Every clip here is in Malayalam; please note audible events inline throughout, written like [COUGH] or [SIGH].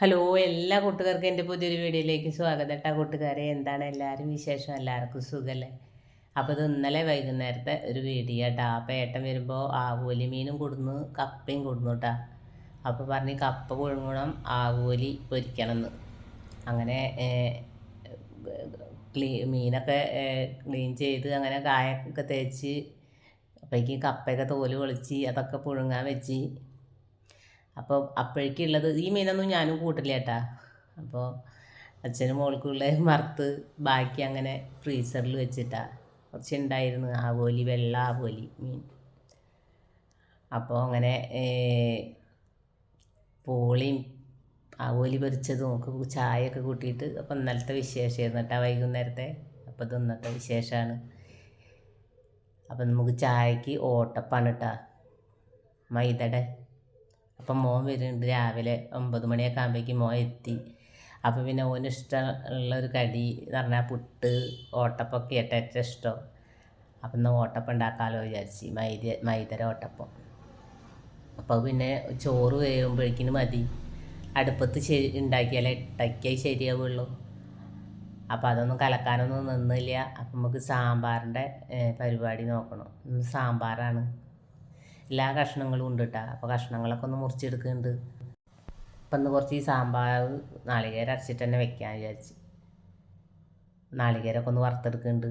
ഹലോ എല്ലാ കൂട്ടുകാർക്കും എന്റെ പുതിയൊരു വീഡിയോയിലേക്ക് സ്വാഗതം കേട്ടോ കൂട്ടുകാരെ. എന്താണ് എല്ലാവരും വിശേഷം? എല്ലാവർക്കും സുഖമല്ലേ അപ്പോൾ ഇത് ഇന്നലെ വൈകുന്നേരത്തെ ഒരു വീഡിയോ കേട്ടോ. അപ്പോൾ ഏട്ടൻ വരുമ്പോൾ ആവോലി മീനും കൊടുന്നു കപ്പയും കൊടുന്നു കേട്ടോ. അപ്പോൾ പറഞ്ഞ് കപ്പ പുഴുങ്ങണം ആവോലി പൊരിക്കണം എന്ന് അങ്ങനെ ക്ലീ മീനൊക്കെ ക്ലീൻ ചെയ്ത് അങ്ങനെ കായൊക്കെ തേച്ച് അപ്പോഴേക്കും കപ്പയൊക്കെ തോൽ പൊളിച്ച് അതൊക്കെ പുഴുങ്ങാൻ വെച്ച് അപ്പോൾ അപ്പോഴേക്കുള്ളത് ഈ മീനൊന്നും ഞാനും കൂട്ടില്ല കേട്ടാ അപ്പോൾ അച്ഛനും മോൾക്കുള്ള വറുത്ത് ബാക്കി അങ്ങനെ ഫ്രീസറിൽ വെച്ചിട്ടാ. കുറച്ച് ഉണ്ടായിരുന്നു ആവോലി വെള്ള ആവോലി മീൻ. അപ്പോൾ അങ്ങനെ പോളിയും ആവോലി പൊരിച്ചതും ഒക്കെ ചായയൊക്കെ കൂട്ടിയിട്ട് അപ്പോൾ ഇന്നലത്തെ വിശേഷമായിരുന്നു കേട്ടോ വൈകുന്നേരത്തെ. അപ്പോൾ ഇത് ഇന്നത്തെ വിശേഷമാണ്. അപ്പം നമുക്ക് ചായക്ക് ഓട്ടപ്പാണ് കേട്ടോ മൈദയുടെ അപ്പം മോൻ വരുന്നുണ്ട് രാവിലെ ഒമ്പത് മണിയൊക്കെ ആകുമ്പോഴേക്കും മോൻ എത്തി. അപ്പോൾ പിന്നെ ഓന് ഇഷ്ടമുള്ള ഒരു കടി എന്ന് പറഞ്ഞാൽ പുട്ട് ഓട്ടപ്പൊക്കെ ആയിട്ട് ഏറ്റവും ഇഷ്ടം. അപ്പം എന്നാൽ ഓട്ടപ്പം ഉണ്ടാക്കാമല്ലോ വിചാരിച്ച്. മൈദ മൈദര ഓട്ടപ്പം. അപ്പോൾ പിന്നെ ചോറ് വേകുമ്പോഴേക്കിന് മതി. അടുപ്പത്ത് ശരി ഉണ്ടാക്കിയാലേ ഇട്ടയ്ക്കായി ശരിയാവുള്ളൂ. അപ്പോൾ അതൊന്നും കലക്കാനൊന്നും നിന്നില്ല. അപ്പം നമുക്ക് സാമ്പാറിന്റെ പരിപാടി നോക്കണം. സാമ്പാറാണ്. എല്ലാ കഷ്ണങ്ങളും ഉണ്ട് കേട്ടോ അപ്പോൾ കഷ്ണങ്ങളൊക്കെ ഒന്ന് മുറിച്ചെടുക്കുന്നുണ്ട്. അപ്പം ഇന്ന് കുറച്ച് ഈ സാമ്പാർ നാളികേരം അരച്ചിട്ട് തന്നെ വെക്കാൻ വിചാരിച്ച്. നാളികേരമൊക്കെ ഒന്ന് വറുത്തെടുക്കുന്നുണ്ട്.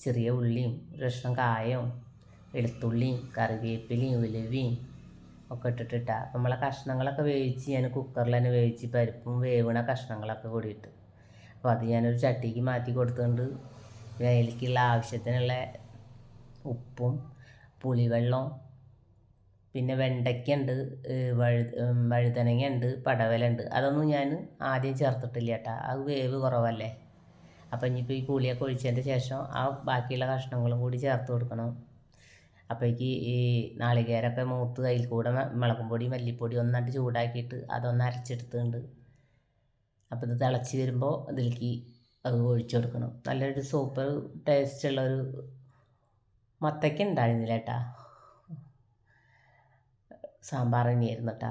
ചെറിയ ഉള്ളിയും ഒരു കഷ്ണം കായവും വെളുത്തുള്ളിയും കറിവേപ്പിലയും ഉലവിയും ഒക്കെ ഇട്ടിട്ടിട്ടാ. അപ്പം നമ്മളെ കഷ്ണങ്ങളൊക്കെ വേവിച്ച് ഞാൻ കുക്കറിൽ തന്നെ വേവിച്ച് പരിപ്പും വേവണ കഷ്ണങ്ങളൊക്കെ കൂടിയിട്ട്. അപ്പോൾ അത് ഞാനൊരു ചട്ടിക്ക് മാറ്റി കൊടുത്തുകൊണ്ട് അതിലേക്കുള്ള ആവശ്യത്തിനുള്ള ഉപ്പും പുളിവെള്ളവും പിന്നെ വെണ്ടയ്ക്കുണ്ട് വഴു വഴുതനങ്ങ അതൊന്നും ഞാൻ ആദ്യം ചേർത്തിട്ടില്ല കേട്ടോ അത് വേവ് കുറവല്ലേ? അപ്പം ഇനിയിപ്പോൾ ഈ പുളിയൊക്കെ ഒഴിച്ചതിന്റെ ശേഷം ആ ബാക്കിയുള്ള കഷ്ണങ്ങളും കൂടി ചേർത്ത് കൊടുക്കണം. അപ്പോഴേക്ക് ഈ നാളികേരമൊക്കെ മൂത്ത് അതിൽ കൂടെ മുളകും പൊടി മല്ലിപ്പൊടി ഒന്നായിട്ട് ചൂടാക്കിയിട്ട് അതൊന്ന് അരച്ചെടുത്തുണ്ട് അപ്പോൾ ഇത് തിളച്ച് വരുമ്പോൾ അതിലേക്ക് അത് ഒഴിച്ചു കൊടുക്കണം. നല്ലൊരു സൂപ്പർ ടേസ്റ്റുള്ളൊരു മത്തയ്ക്ക ഉണ്ടായിരുന്നില്ല കേട്ടാ സാമ്പാർ തന്നെയായിരുന്നു കേട്ടോ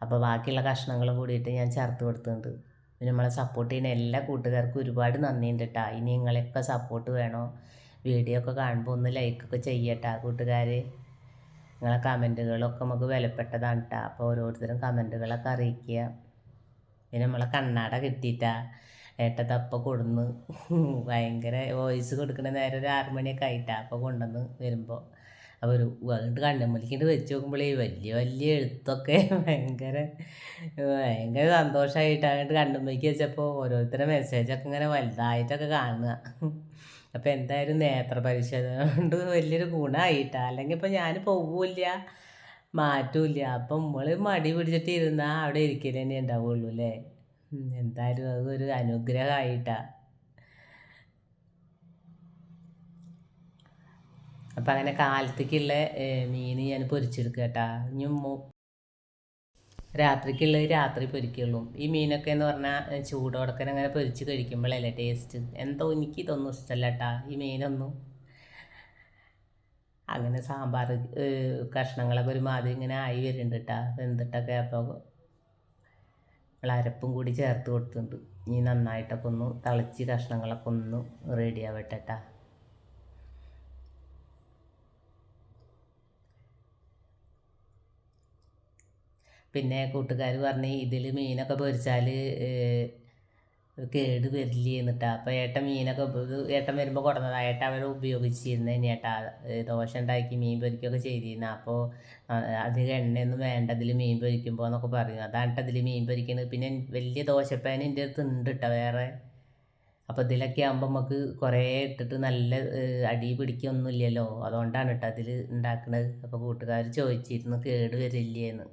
അപ്പോൾ ബാക്കിയുള്ള കഷ്ണങ്ങളും കൂടിയിട്ട് ഞാൻ ചേർത്ത് കൊടുത്തിട്ടുണ്ട്. പിന്നെ നമ്മളെ സപ്പോർട്ട് ചെയ്യുന്ന എല്ലാ കൂട്ടുകാർക്കും ഒരുപാട് നന്ദിയുണ്ട് കേട്ടോ ഇനി നിങ്ങളെയൊക്കെ സപ്പോർട്ട് വേണോ? വീഡിയോ ഒക്കെ കാണുമ്പോൾ ഒന്ന് ലൈക്കൊക്കെ ചെയ്യട്ടാ കൂട്ടുകാർ നിങ്ങളെ കമന്റുകളൊക്കെ നമുക്ക് വിലപ്പെട്ടതാണ് കേട്ടോ അപ്പോൾ ഓരോരുത്തരും കമന്റുകളൊക്കെ അറിയിക്കുക. പിന്നെ നമ്മളെ കണ്ണാട കിട്ടിയിട്ടാ. ഏട്ടത്തപ്പ കൊടുന്ന്. ഭയങ്കര വോയിസ് കൊടുക്കുന്ന നേരം ഒരു ആറുമണിയൊക്കെ ആയിട്ടാ അപ്പോൾ കൊണ്ടുവന്ന് വരുമ്പോൾ അപ്പോൾ ഒരു അങ്ങോട്ട് കണ്ണുമ്മലിക്കിട്ട് വെച്ച് നോക്കുമ്പോഴേ വലിയ വലിയ എഴുത്തൊക്കെ [LAUGHS] ഭയങ്കര ഭയങ്കര സന്തോഷമായിട്ട് അങ്ങോട്ട് കണ്ണുമ്മയ്ക്ക് വെച്ചപ്പോൾ ഓരോരുത്തരുടെ മെസ്സേജൊക്കെ ഇങ്ങനെ വലുതായിട്ടൊക്കെ കാണുക. അപ്പോൾ എന്തായാലും നേത്ര പരിശോധന കൊണ്ട് വലിയൊരു ഗുണമായിട്ട അല്ലെങ്കിൽ ഇപ്പോൾ ഞാൻ പോവില്ല മാറ്റൂല അപ്പം നമ്മൾ മടി പിടിച്ചിട്ട് ഇരുന്നാൽ അവിടെ ഇരിക്കൽ തന്നെ ഉണ്ടാവുള്ളൂ അല്ലേ എന്തായാലും അതൊരു അനുഗ്രഹമായിട്ടാണ് അപ്പം അങ്ങനെ കാലത്തേക്കുള്ള മീൻ ഞാൻ പൊരിച്ചെടുക്കുക കേട്ടാ. ഇനി രാത്രിക്കുള്ളത് രാത്രി പൊരിക്കുള്ളൂ. ഈ മീനൊക്കെ എന്ന് പറഞ്ഞാൽ ചൂടോടൊക്കെ അങ്ങനെ പൊരിച്ച് കഴിക്കുമ്പോഴല്ലേ ടേസ്റ്റ് എന്തോ എനിക്ക് ഇതൊന്നും ഇഷ്ടമല്ല കേട്ടാ ഈ മീനൊന്നും. അങ്ങനെ സാമ്പാർ കഷ്ണങ്ങളൊക്കെ ഒരു മാതിരി ഇങ്ങനെ ആയി വരുന്നുണ്ട് കേട്ടാ. വെന്തിട്ടൊക്കെ അപ്പോൾ അരപ്പും കൂടി ചേർത്ത് കൊടുത്തിട്ടുണ്ട്. ഇനി നന്നായിട്ടൊക്കെ ഒന്ന് തിളച്ച് കഷ്ണങ്ങളൊക്കെ ഒന്ന് റെഡി ആവട്ടെ പിന്നെ കൂട്ടുകാർ പറഞ്ഞ് ഇതിൽ മീനൊക്കെ പൊരിച്ചാൽ കേട് വരില്ല എന്നിട്ടാ. അപ്പോൾ ഏട്ടൻ മീനൊക്കെ ഏട്ടൻ വരുമ്പോൾ കൊടുന്നതാണ് ഏട്ടൻ അവർ ഉപയോഗിച്ചിരുന്നു ഇനി ഏട്ടാ. ദോശ ഉണ്ടാക്കി മീൻ പൊരിക്കുകയൊക്കെ ചെയ്തിരുന്നു. അപ്പോൾ അധികം എണ്ണയൊന്നും വേണ്ട ഇതിൽ മീൻ പൊരിക്കുമ്പോൾ എന്നൊക്കെ പറയും അതാണ് അതിൽ മീൻ പൊരിക്കുന്നത് പിന്നെ വലിയ ദോശപ്പാൻ എന്റെ അടുത്ത് ഉണ്ട് കേട്ടോ വേറെ. അപ്പോൾ ഇതിലൊക്കെ ആകുമ്പോൾ നമുക്ക് കുറേ ഇട്ടിട്ട് നല്ല അടി പിടിക്കൊന്നുമില്ലല്ലോ. അതുകൊണ്ടാണ് കേട്ടോ അതിൽ ഉണ്ടാക്കുന്നത് അപ്പോൾ കൂട്ടുകാർ ചോദിച്ചിരുന്നു കേട് വരില്ലേന്ന്.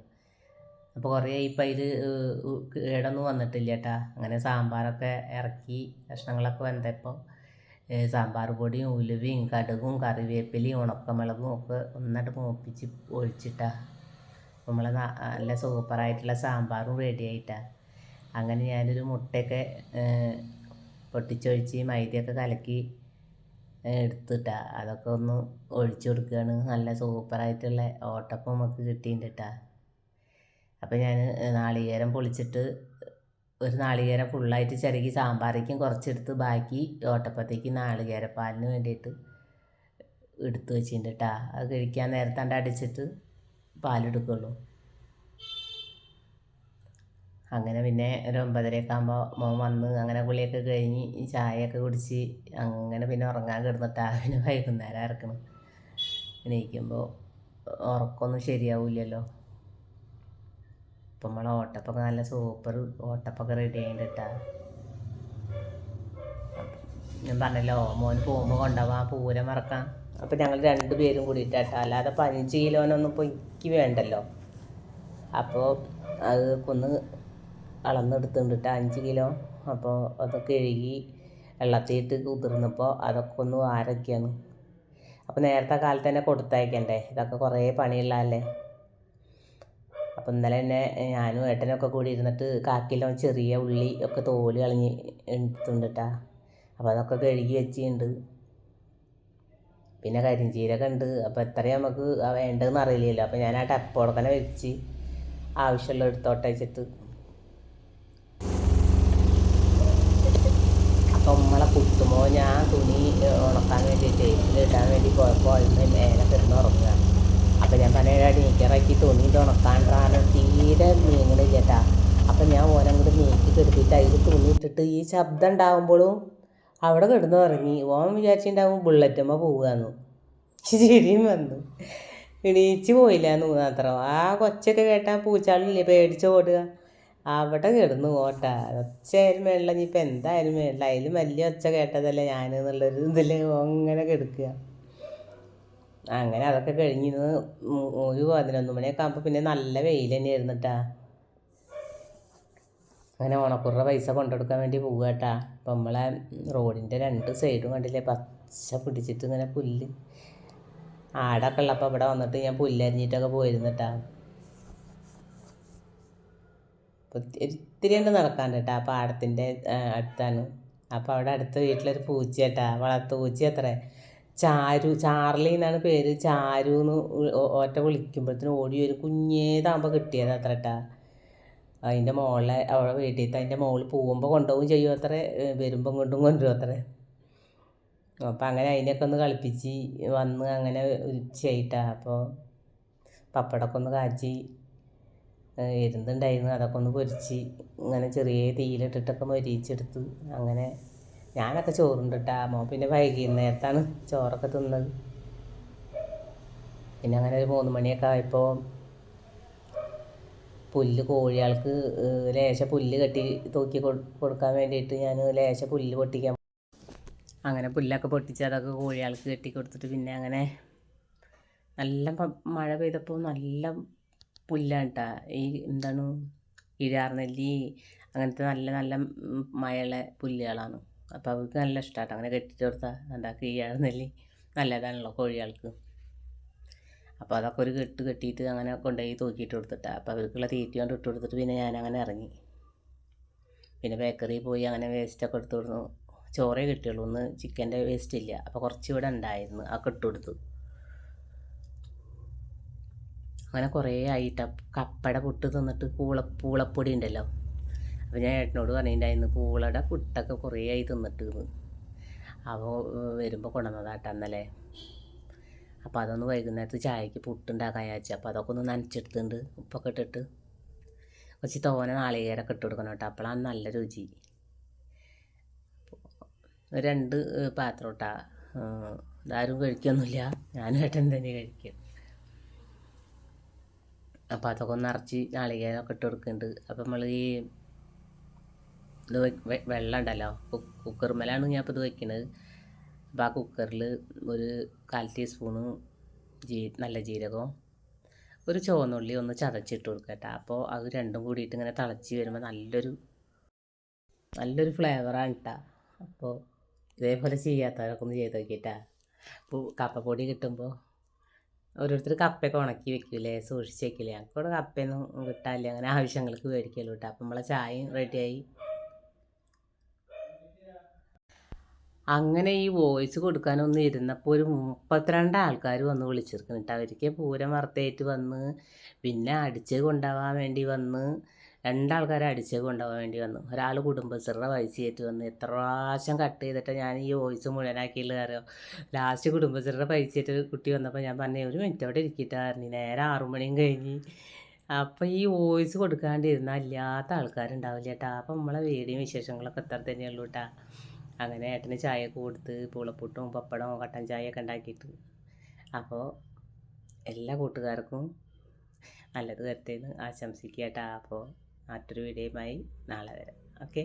അപ്പോൾ കുറേ ഇപ്പം ഇത് കേടൊന്നും വന്നിട്ടില്ല കേട്ടാ അങ്ങനെ സാമ്പാറൊക്കെ ഇറക്കി കഷ്ണങ്ങളൊക്കെ വെന്തപ്പോൾ സാമ്പാർ പൊടിയും ഉലുവയും കടുകും കറിവേപ്പിലയും ഉണക്കമുളകും ഒക്കെ ഒന്നായിട്ട് മൂപ്പിച്ച് ഒഴിച്ചിട്ടാ. നമ്മളെ നല്ല സൂപ്പറായിട്ടുള്ള സാമ്പാറും റെഡിയായിട്ടാ. അങ്ങനെ ഞാനൊരു മുട്ടയൊക്കെ പൊട്ടിച്ചൊഴിച്ച് മൈദയൊക്കെ കലക്കി എടുത്തിട്ടാ. അതൊക്കെ ഒന്ന് ഒഴിച്ചു കൊടുക്കുകയാണ് നല്ല സൂപ്പറായിട്ടുള്ള ഓട്ടപ്പം നമുക്ക് കിട്ടിയിട്ടുണ്ട് കേട്ടാ അപ്പോൾ ഞാൻ നാളികേരം പൊളിച്ചിട്ട് ഒരു നാളികേരം ഫുള്ളായിട്ട് ചിരകി സാമ്പാറേക്കും കുറച്ചെടുത്ത് ബാക്കി ഓട്ടപ്പത്തേക്ക് നാളികേരപ്പാലിന് വേണ്ടിയിട്ട് എടുത്ത് വെച്ചിട്ടുണ്ട് കേട്ടാ അത് കഴിക്കാൻ നേരത്താണ്ട് അടിച്ചിട്ട് പാലെടുക്കുള്ളൂ. അങ്ങനെ പിന്നെ ഒരു ഒമ്പതരയൊക്കെ ആകുമ്പോൾ മോൻ വന്ന് അങ്ങനെ കുളിയൊക്കെ കഴിഞ്ഞ് ചായയൊക്കെ കുടിച്ച് അങ്ങനെ പിന്നെ ഉറങ്ങാൻ കിടന്നിട്ടാ. പിന്നെ വൈകുന്നേരം ഇറക്കണം എണീക്കുമ്പോൾ ഉറക്കമൊന്നും ശരിയാവില്ലല്ലോ. ഇപ്പം നമ്മളെ ഓട്ടപ്പൊക്കെ നല്ല സൂപ്പർ ഓട്ടപ്പൊക്കെ റെഡി ആയിട്ടാ ഞാൻ പറഞ്ഞല്ലോ മോൻ പോകുമ്പോൾ കൊണ്ടുപോകാം പൂരം മറക്കാം. അപ്പം ഞങ്ങൾ രണ്ട് പേരും കൂടിയിട്ടാട്ടോ. അല്ലാതെ പതിനഞ്ച് കിലോനൊന്നും ഇപ്പോൾ എനിക്ക് വേണ്ടല്ലോ. അപ്പോൾ അത് കൊന്ന് അളന്നെടുത്തിട്ട് അഞ്ച് കിലോ. അപ്പോൾ അതൊക്കെ കഴുകി വെള്ളത്തിയിട്ട് കുതിർന്നപ്പോൾ അതൊക്കെ ഒന്ന് ആരൊക്കെയാണ് അപ്പോൾ നേരത്തെ കാലത്ത് തന്നെ കൊടുത്തയക്കണ്ടേ? ഇതൊക്കെ കുറേ പണിയുള്ളതല്ലേ അപ്പോൾ ഇന്നലെ തന്നെ ഞാനും ഏട്ടനൊക്കെ കൂടി ഇരുന്നിട്ട് കാക്കിലോ ചെറിയ ഉള്ളി ഒക്കെ തോൽ കളഞ്ഞ് എടുത്തുണ്ടിട്ടാ അപ്പോൾ അതൊക്കെ കഴുകി വെച്ചിട്ടുണ്ട് പിന്നെ കരിഞ്ചീരൊക്കെ ഉണ്ട് അപ്പോൾ എത്രയും നമുക്ക് വേണ്ടതെന്ന് അറിയില്ലല്ലോ. അപ്പോൾ ഞാൻ ആ ടപ്പോടെ വെച്ച് ആവശ്യമുള്ള എടുത്തോട്ടെ വെച്ചിട്ട്. അപ്പം നമ്മളെ കുത്തുമോ ഞാൻ തുണി ഉണക്കാൻ വേണ്ടിയിട്ട് ഇടാൻ വേണ്ടി പോയപ്പോൾ അതിന് മേലെ കിടന്ന് ഉറങ്ങുക അപ്പം ഞാൻ പറഞ്ഞാടി എനിക്കിറക്കി തുണി തുണക്കാണ്ടാണ് തീരെ നീങ്ങണില്ല ചേട്ടാ. അപ്പം ഞാൻ ഓനങ്ങോട്ട് നീക്കി കെടുത്തിട്ട് അതിൽ തുണി ഈ ശബ്ദം ഉണ്ടാകുമ്പോഴും അവിടെ കിടന്ന് ഉറങ്ങി. ഓൻ വിചാരിച്ചിട്ടുണ്ടാവും ബുള്ളറ്റമ്മ പോവുകയെന്നു. ശരിയും വന്നു. എണീച്ച് പോയില്ല എന്ന് മാത്രം. ആ കൊച്ചൊക്കെ കേട്ടാൽ പൂച്ചാളില്ലേ പേടിച്ച് ഓടുക. അവിടെ കിടന്നു ഓട്ട. ഒച്ചയായാലും മേളില. ഇനിയിപ്പോൾ എന്തായാലും മേളിൽ അതിലും വലിയ ഒച്ച കേട്ടതല്ലേ ഞാൻ എന്നുള്ളൊരു ഇതിൽ അങ്ങനെ കിടക്കുക. അങ്ങനെ അതൊക്കെ കഴിഞ്ഞിരുന്ന് ഒരു പതിനൊന്ന് മണിയൊക്കെ ആകുമ്പോൾ പിന്നെ നല്ല വെയിൽ തന്നെയായിരുന്നു കേട്ടാ അങ്ങനെ ഓണക്കുറ പൈസ കൊണ്ടെടുക്കാൻ വേണ്ടി പോവുക കേട്ടാ. അപ്പം നമ്മളെ റോഡിന്റെ രണ്ട് സൈഡും കണ്ടില്ലേ പച്ച പിടിച്ചിട്ട് ഇങ്ങനെ പുല്ല്. ആടൊക്കെ ഉള്ളപ്പോൾ ഇവിടെ വന്നിട്ട് ഞാൻ പുല്ലരിഞ്ഞിട്ടൊക്കെ പോയിരുന്നിട്ടാ. ഒത്തിരി ഉണ്ട് നടക്കാൻ കേട്ടാ ആ പാടത്തിന്റെ അടുത്താണ്. അപ്പോൾ അവിടെ അടുത്ത വീട്ടിലൊരു പൂച്ച കേട്ടാ വളർത്തു പൂച്ച അത്ര. ചാരു ചാർലി എന്നാണ് പേര്. ചാരു എന്ന് ഒറ്റ വിളിക്കുമ്പോഴത്തേനും ഓടി ഒരു കുഞ്ഞേതാകുമ്പോൾ കിട്ടിയത് അത്ര കേട്ടാ അതിന്റെ മോളെ അവളെ വീട്ടിൽ അതിന്റെ മോളിൽ പോകുമ്പോൾ കൊണ്ടുപോകും ചെയ്യും അത്ര. വരുമ്പം കൊണ്ടും കൊണ്ടുവരും അത്ര. അപ്പോൾ അങ്ങനെ അതിനെയൊക്കെ ഒന്ന് കളിപ്പിച്ച് വന്ന് അങ്ങനെ ഉച്ചയായിട്ടാ. അപ്പോൾ പപ്പടമൊക്കെ ഒന്ന് കാച്ചി എരുന്നുണ്ടായിരുന്നു അതൊക്കെ ഒന്ന് പൊരിച്ച് ഇങ്ങനെ ചെറിയ തീയിലിട്ടിട്ടൊക്കെ മരിച്ചെടുത്ത് അങ്ങനെ ഞാനൊക്കെ ചോറുണ്ടിട്ടാ. മോ പിന്നെ വൈകുന്നേരത്താണ് ചോറൊക്കെ തിന്നത്. പിന്നെ അങ്ങനെ ഒരു മൂന്ന് മണിയൊക്കെ ആയപ്പോൾ പുല്ല് കോഴികൾക്ക് ലേശ പുല്ല് കെട്ടി തൂക്കി കൊടുക്കാൻ വേണ്ടിയിട്ട് ഞാൻ ലേശ പുല്ല് പൊട്ടിക്കാൻ അങ്ങനെ പുല്ലൊക്കെ പൊട്ടിച്ച് അതൊക്കെ കോഴികൾക്ക് കെട്ടി കൊടുത്തിട്ട് പിന്നെ അങ്ങനെ നല്ല മഴ പെയ്തപ്പോൾ നല്ല പുല്ലാണ് ഈ എന്താണ് ഇഴാർനെല്ലി അങ്ങനത്തെ നല്ല നല്ല മഴയുള്ള പുല്ലുകളാണ്. അപ്പോൾ അവർക്ക് നല്ല ഇഷ്ടമായിട്ട് അങ്ങനെ കെട്ടിച്ചു കൊടുത്താൽ എന്താ ഇഴാർനെല്ലി നല്ലതാണല്ലോ കോഴികൾക്ക് അപ്പോൾ അതൊക്കെ ഒരു കെട്ട് കെട്ടിയിട്ട് അങ്ങനെ കൊണ്ടുപോയി തൂക്കിയിട്ട് കൊടുത്തിട്ടാ. അപ്പോൾ അവർക്കുള്ള തീറ്റ കൊണ്ട് ഇട്ട് കൊടുത്തിട്ട് പിന്നെ ഞാൻ അങ്ങനെ ഇറങ്ങി. പിന്നെ ബേക്കറിയിൽ പോയി അങ്ങനെ വേസ്റ്റൊക്കെ എടുത്തു കൊടുത്തു ചോറേ കിട്ടിയുള്ളൂ. ഒന്ന് ചിക്കന്റെ വേസ്റ്റ് ഇല്ല. അപ്പോൾ കുറച്ച് ഇവിടെ ഉണ്ടായിരുന്നു. ആ കെട്ട് കൊടുത്തു. അങ്ങനെ കുറേ ആയിട്ട്. കപ്പട പുട്ട് തിന്നിട്ട് പൂള പൂളപ്പൊടി ഉണ്ടല്ലോ. അപ്പോൾ ഞാൻ ഏട്ടനോട് പറഞ്ഞിട്ടുണ്ടായിരുന്നു പൂളയുടെ പുട്ടൊക്കെ കുറേ ആയി തിന്നിട്ട് അപ്പോൾ വരുമ്പോൾ കൊണ്ടുവന്നതാട്ടോ അന്നല്ലേ അപ്പോൾ അതൊന്ന് വൈകുന്നേരത്ത് ചായക്ക് പുട്ടുണ്ടാക്കാൻ വിചാരിച്ചു അപ്പോൾ അതൊക്കെ ഒന്ന് നനച്ചെടുത്തുണ്ട് ഉപ്പൊക്കെ ഇട്ടിട്ട്. കുറച്ച് തോനെ നാളികേരൊക്കെ ഇട്ട് കൊടുക്കണം കേട്ടോ അപ്പോഴാണ് നല്ല രുചി. രണ്ട് പാത്രം ഇട്ടാ ഇതാരും കഴിക്കൊന്നുമില്ല ഞാനും ഏട്ടൻ തന്നെ കഴിക്കും. അപ്പോൾ അതൊക്കെ ഒന്ന് നിറച്ച് നാളികേരമൊക്കെ ഇട്ട് കൊടുക്കുന്നുണ്ട് അപ്പോൾ നമ്മൾ ഈ ഇത് വെള്ളം ഉണ്ടല്ലോ കുക്കർമേലാണ് ഞാൻ ഇപ്പോൾ ഇത് വയ്ക്കുന്നത് അപ്പോൾ ആ കുക്കറിൽ ഒരു കാൽ ടീസ്പൂണ് ജീ നല്ല ജീരകവും ഒരു ചുവന്നുള്ളി ഒന്ന് ചതച്ചിട്ട് കൊടുക്കുക കേട്ടോ. അപ്പോൾ അത് രണ്ടും കൂടിയിട്ട് ഇങ്ങനെ തിളച്ച് വരുമ്പോൾ നല്ലൊരു നല്ലൊരു ഫ്ലേവറാണ് കേട്ടോ അപ്പോൾ ഇതേപോലെ ചെയ്യാത്തവരൊക്കെ ഒന്ന് ചെയ്ത് നോക്കിയിട്ടാ അപ്പോൾ കപ്പപ്പൊടി കിട്ടുമ്പോൾ ഓരോരുത്തർ കപ്പയൊക്കെ ഉണക്കി വെക്കില്ലേ സൂക്ഷിച്ച് വെക്കില്ലേ ഞങ്ങൾക്കിവിടെ കപ്പയൊന്നും കിട്ടാനില്ല അങ്ങനെ ആവശ്യങ്ങൾക്ക് മേടിക്കല്ലോ കേട്ടോ അപ്പം നമ്മളെ ചായയും റെഡിയായി അങ്ങനെ ഈ വോയിസ് കൊടുക്കാനൊന്നും ഇരുന്നപ്പോൾ ഒരു മുപ്പത്തിരണ്ട് ആൾക്കാർ വന്ന് വിളിച്ചിരിക്കുന്നു കേട്ടോ അവർക്ക് പൂരം വറുത്തേറ്റ് വന്ന് പിന്നെ അടിച്ച് കൊണ്ടുപോകാൻ വേണ്ടി വന്ന് രണ്ടാൾക്കാർ അടിച്ച് കൊണ്ടുപോകാൻ വേണ്ടി വന്നു. ഒരാൾ കുടുംബശ്രീയുടെ പൈസ ആയിട്ട് വന്ന് എത്ര പ്രാവശ്യം കട്ട് ചെയ്തിട്ട് ഞാൻ ഈ വോയിസ് മുഴുവനാക്കിയുള്ള അറിയാം? ലാസ്റ്റ് കുടുംബശ്രീയുടെ പൈസ ആയിട്ട് കുട്ടി വന്നപ്പോൾ ഞാൻ പറഞ്ഞു ഒരു മിനിറ്റ് അവിടെ ഇരിക്കിട്ടായിരുന്നു നേരെ ആറുമണിയും കഴിഞ്ഞ്. അപ്പോൾ ഈ വോയിസ് കൊടുക്കാണ്ടിരുന്നാൽ ഇല്ലാത്ത ആൾക്കാരുണ്ടാവില്ല കേട്ടോ അപ്പോൾ നമ്മളെ വീഡിയോ വിശേഷങ്ങളൊക്കെ എത്ര തന്നെയുള്ളൂ കേട്ടോ അങ്ങനെ ഏട്ടന് ചായയൊക്കെ കൊടുത്ത് പൂളപ്പുട്ടും പപ്പടവും കട്ടൻ ചായയൊക്കെ ഉണ്ടാക്കിയിട്ട്. അപ്പോൾ എല്ലാ കൂട്ടുകാർക്കും നല്ലത് വരട്ടെ എന്ന് ആശംസിക്കുക കേട്ടോ അപ്പോൾ മറ്റൊരു വീഡിയോയുമായി നാളെ വരാം. ഓക്കെ?